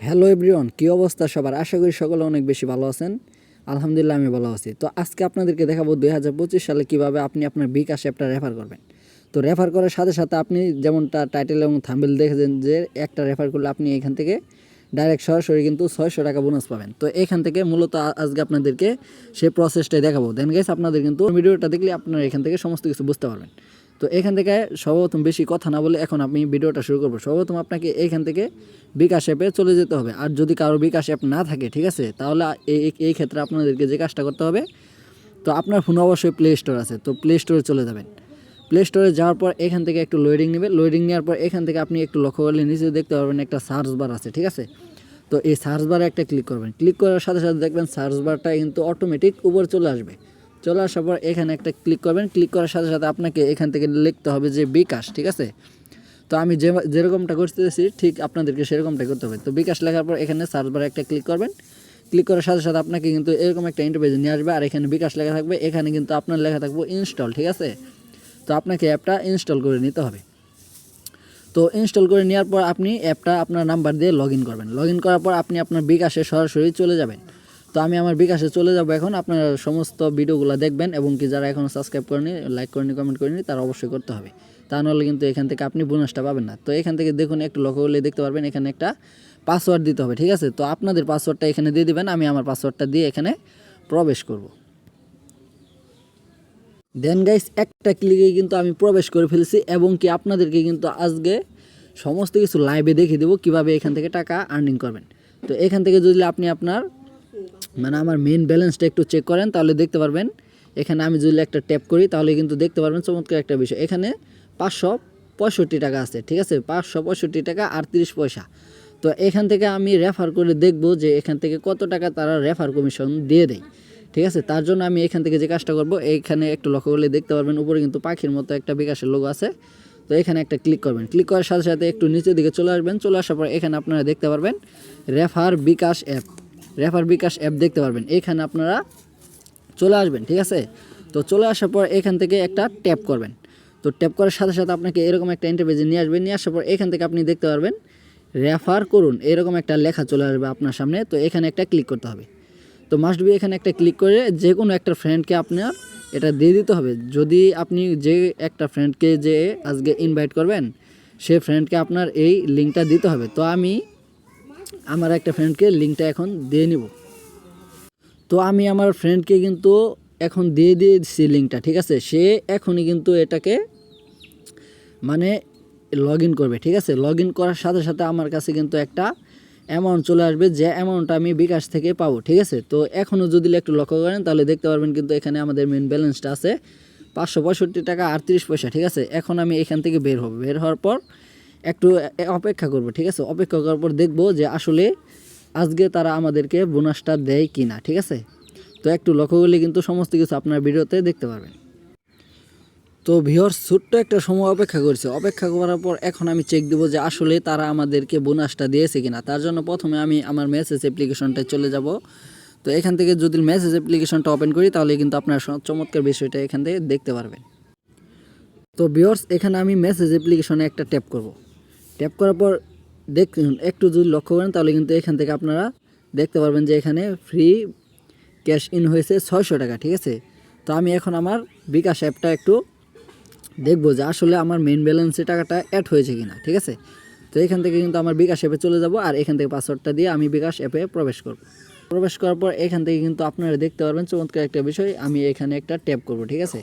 Hello everyone কী অবস্থা সবার? আশা করি সকলে অনেক বেশি ভালো আছেন। আলহামদুলিল্লাহ আমি ভালো আছি। তো আজকে আপনাদেরকে দেখাবো দুই হাজার পঁচিশ সালে কীভাবে আপনি আপনার বিকাশ অ্যাপটা রেফার করবেন। তো রেফার করার সাথে সাথে আপনি যেমনটা টাইটেল এবং থাম্বেল দেখেছেন যে একটা রেফার করলে আপনি এখান থেকে ডাইরেক্ট সরাসরি কিন্তু ছয়শো টাকা বোনাস পাবেন। তো এখান থেকে মূলত আজকে আপনাদেরকে সেই প্রসেসটাই দেখাবো। দেন গেস আপনাদের কিন্তু ভিডিওটা দেখলে আপনারা এখান থেকে সমস্ত কিছু বুঝতে পারবেন। তো এখান থেকে সর্বপ্রথম বেশি কথা না বলে এখন আমি ভিডিওটা শুরু করব। সর্বপ্রথম আপনাকে এইখান থেকে বিকাশ অ্যাপে চলে যেতে হবে। আর যদি কারও বিকাশ অ্যাপ না থাকে, ঠিক আছে? তাহলে এই এই ক্ষেত্রে আপনাদেরকে যে কাজটা করতে হবে, তো আপনার ফোনে অবশ্যই প্লে স্টোর আছে। তো প্লে স্টোরে চলে যাবেন। প্লে স্টোরে যাওয়ার পর এখান থেকে একটু লোডিং নেবে। লোডিং নেওয়ার পর এখান থেকে আপনি একটু লক্ষ্য করলে নিচে দেখতে পারবেন একটা সার্চ বার আছে, ঠিক আছে? তো এই সার্চ বারে একটা ক্লিক করবেন। ক্লিক করার সাথে সাথে দেখবেন সার্চ বারটা কিন্তু অটোমেটিক উপরে চলে আসবে। চলে আসার পর এখানে একটা ক্লিক করবেন। ক্লিক করার সাথে সাথে আপনাকে এখান থেকে লিখতে হবে যে বিকাশ, ঠিক আছে? তো আমি যে যেরকমটা করতেছি, ঠিক আপনাদেরকে সেরকমটাই করতে হবে। তো বিকাশ লেখার পর এখানে সার্চ বারে একটা ক্লিক করবেন। ক্লিক করার সাথে সাথে আপনাকে কিন্তু এরকম একটা ইন্টারভিউ নিয়ে আসবে। আর এখানে বিকাশ লেখা থাকবে। এখানে কিন্তু আপনার লেখা থাকবে ইনস্টল ঠিক আছে? তো আপনাকে অ্যাপটা ইনস্টল করে নিতে হবে। তো ইনস্টল করে নেওয়ার পর আপনি অ্যাপটা আপনার নাম্বার দিয়ে লগ করবেন। লগ করার পর আপনি আপনার বিকাশে সরাসরি চলে যাবেন। তো আমি আমার বিকাশে চলে যাব এখন। আপনার সমস্ত ভিডিওগুলো দেখবেন এবং কি যারা এখনও সাবস্ক্রাইব করেনি লাইক করেনি কমেন্ট করেনি, তারা অবশ্যই করতে হবে। তা নাহলে কিন্তু এখান থেকে আপনি বোনাসটা পাবেন না। তো এখান থেকে দেখুন, একটু লক্ষ্য করলে দেখতে পারবেন, এখানে একটা পাসওয়ার্ড দিতে হবে, ঠিক আছে? তো আপনাদের পাসওয়ার্ডটা এখানে দিয়ে দেবেন, আমি আমার পাসওয়ার্ডটা দিয়ে এখানে প্রবেশ করব। দেন গাইস একটা ক্লিকে কিন্তু আমি প্রবেশ করে ফেলছি এবং কি আপনাদেরকে কিন্তু আজকে সমস্ত কিছু লাইভে দেখিয়ে দেবো কীভাবে এখান থেকে টাকা আর্নিং করবেন। তো এখান থেকে যদি আপনি আপনার মানে আমার মেন ব্যালেন্সটা একটু চেক করেন, তাহলে দেখতে পারবেন। এখানে আমি যদি একটা ট্যাপ করি, তাহলে কিন্তু দেখতে পারবেন চমৎকার একটা বিষয়। এখানে পাঁচশো পঁয়ষট্টি টাকা আছে, ঠিক আছে? পাঁচশো পঁয়ষট্টি টাকা আটত্রিশ পয়সা। তো এখান থেকে আমি রেফার করে দেখব যে এখান থেকে কত টাকা তারা রেফার কমিশন দিয়ে দেয়, ঠিক আছে? তার জন্য আমি এখান থেকে যে কাজটা করব, এইখানে একটু লক্ষ্য করলে দেখতে পারবেন, উপরে কিন্তু পাখির মতো একটা বিকাশের লোক আছে। তো এখানে একটা ক্লিক করবেন। ক্লিক করার সাথে সাথে একটু নিচের দিকে চলে আসবেন। চলে আসার পর এখানে আপনারা দেখতে পারবেন refer bKash app refer bKash app দেখতে পারবেন। এখানে আপনারা চলে আসবেন, ঠিক আছে? তো চলে আসার পর এখান থেকে একটা ট্যাপ করবেন। তো ট্যাপ করার সাথে সাথে আপনাকে এরকম একটা ইন্টারভিউ নিয়ে আসবেন। নিয়ে আসার পর এখান থেকে আপনি দেখতে পারবেন, রেফার করুন। এরকম একটা লেখা চলে আসবে আপনার সামনে। তো এখানে একটা ক্লিক করতে হবে। তো মাস্ট বি এখানে একটা ক্লিক করে যে কোনো একটা ফ্রেন্ডকে আপনার এটা দিয়ে দিতে হবে। যদি আপনি যে একটা ফ্রেন্ডকে যে আজকে ইনভাইট করবেন, সে ফ্রেন্ডকে আপনার এই লিঙ্কটা দিতে হবে। তো আমি আমার একটা ফ্রেন্ডকে লিঙ্কটা এখন দিয়ে নিব। তো আমি আমার ফ্রেন্ডকে কিন্তু এখন দিয়ে দিয়ে দিচ্ছি লিঙ্কটা ঠিক আছে? সে এখনই কিন্তু এটাকে মানে লগ ইন করবে, ঠিক আছে? লগ ইন করার সাথে সাথে আমার কাছে কিন্তু একটা অ্যামাউন্ট চলে আসবে, যে অ্যামাউন্টটা আমি বিকাশ থেকে পাবো, ঠিক আছে? তো এখনও যদি একটু লক্ষ্য করেন, তাহলে দেখতে পারবেন কিন্তু এখানে আমাদের মেন ব্যালেন্সটা আছে পাঁচশো পঁয়ষট্টি টাকা আটত্রিশ পয়সা, ঠিক আছে? এখন আমি এখান থেকে বের হব। বের হওয়ার পর একটু অপেক্ষা করব, ঠিক আছে? অপেক্ষা করার পর দেখব যে আসলে আজকে তারা আমাদেরকে বোনাসটা দেয় কি না ঠিক আছে? তো একটু লক্ষ্য করলে কিন্তু সমস্ত কিছু আপনার ভিডিওতে দেখতে পারবেন। তো ভিওর ছোট্ট একটা সময় অপেক্ষা করছে। অপেক্ষা করার পর এখন আমি চেক দেবো যে আসলে তারা আমাদেরকে বোনাসটা দিয়েছে কিনা। তার জন্য প্রথমে আমি আমার মেসেজ অ্যাপ্লিকেশনটায় চলে যাব। তো এখান থেকে যদি মেসেজ অ্যাপ্লিকেশনটা ওপেন করি, তাহলে কিন্তু আপনার চমৎকার বিষয়টা এখান থেকে দেখতে পারবেন। তো ভিওর্স এখানে আমি মেসেজ অ্যাপ্লিকেশনে একটা ট্যাপ করব। ট্যাপ করার পর দেখুন একটু যদি লক্ষ্য করেন, তাহলে কিন্তু এখান থেকে আপনারা দেখতে পারবেন যে এখানে ফ্রি ক্যাশ ইন হয়েছে ছয়শো টাকা, ঠিক আছে? তো আমি এখন আমার বিকাশ অ্যাপটা একটু দেখব যে আসলে আমার মেন ব্যালেন্সে টাকাটা অ্যাড হয়েছে কিনা, ঠিক আছে? তো এখান থেকে কিন্তু আমার বিকাশ অ্যাপে চলে যাব আর এখান থেকে পাসওয়ার্ডটা দিয়ে আমি বিকাশ অ্যাপে প্রবেশ করব। প্রবেশ করার পর এখান থেকে কিন্তু আপনারা দেখতে পারবেন চমৎকার একটা বিষয়। আমি এখানে একটা ট্যাপ করব, ঠিক আছে?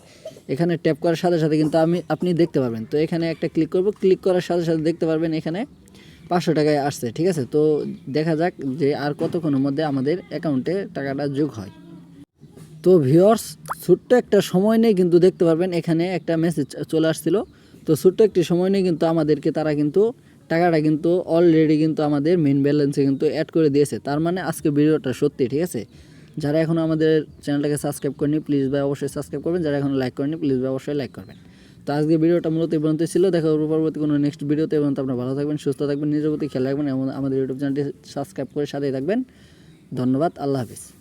এখানে ট্যাপ করার সাথে সাথে কিন্তু আমি, আপনি দেখতে পারবেন। তো এখানে একটা ক্লিক করব, ক্লিক করার সাথে সাথে দেখতে পারবেন এখানে পাঁচশো টাকায় আসছে, ঠিক আছে? তো দেখা যাক যে আর কতক্ষণের মধ্যে আমাদের অ্যাকাউন্টে টাকাটা যোগ হয়। তো ভিওর্স ছোট্ট একটা সময় নেই কিন্তু দেখতে পারবেন এখানে একটা মেসেজ চলে আসছিল। তো ছোট্ট একটি সময় নেই কিন্তু আমাদেরকে তারা কিন্তু টাকাটা কিন্তু অলরেডি কিন্তু আমাদের মেন ব্যালেন্সে কিন্তু অ্যাড করে দিয়েছে। তার মানে আজকে ভিডিওটা সত্যি, ঠিক আছে? যারা এখনও আমাদের চ্যানেলটাকে সাবস্ক্রাইব করেনি প্লিজ ভাই অবশ্যই সাবস্ক্রাইব করবেন। যারা এখনও লাইক করেনি প্লিজ ভাই অবশ্যই লাইক করবেন। তো আজকে ভিডিওটা মূলত এই পর্যন্ত ছিল। দেখা হবে পরবর্তী কোনো নেক্সট ভিডিওতে এবং আপনারা ভালো থাকবেন, সুস্থ থাকবেন, নিজের প্রতি খেয়াল রাখবেন এবং আমাদের ইউটিউব চ্যানেলটি সাবস্ক্রাইব করে সাথেই থাকবেন। ধন্যবাদ, আল্লাহ হাফিজ।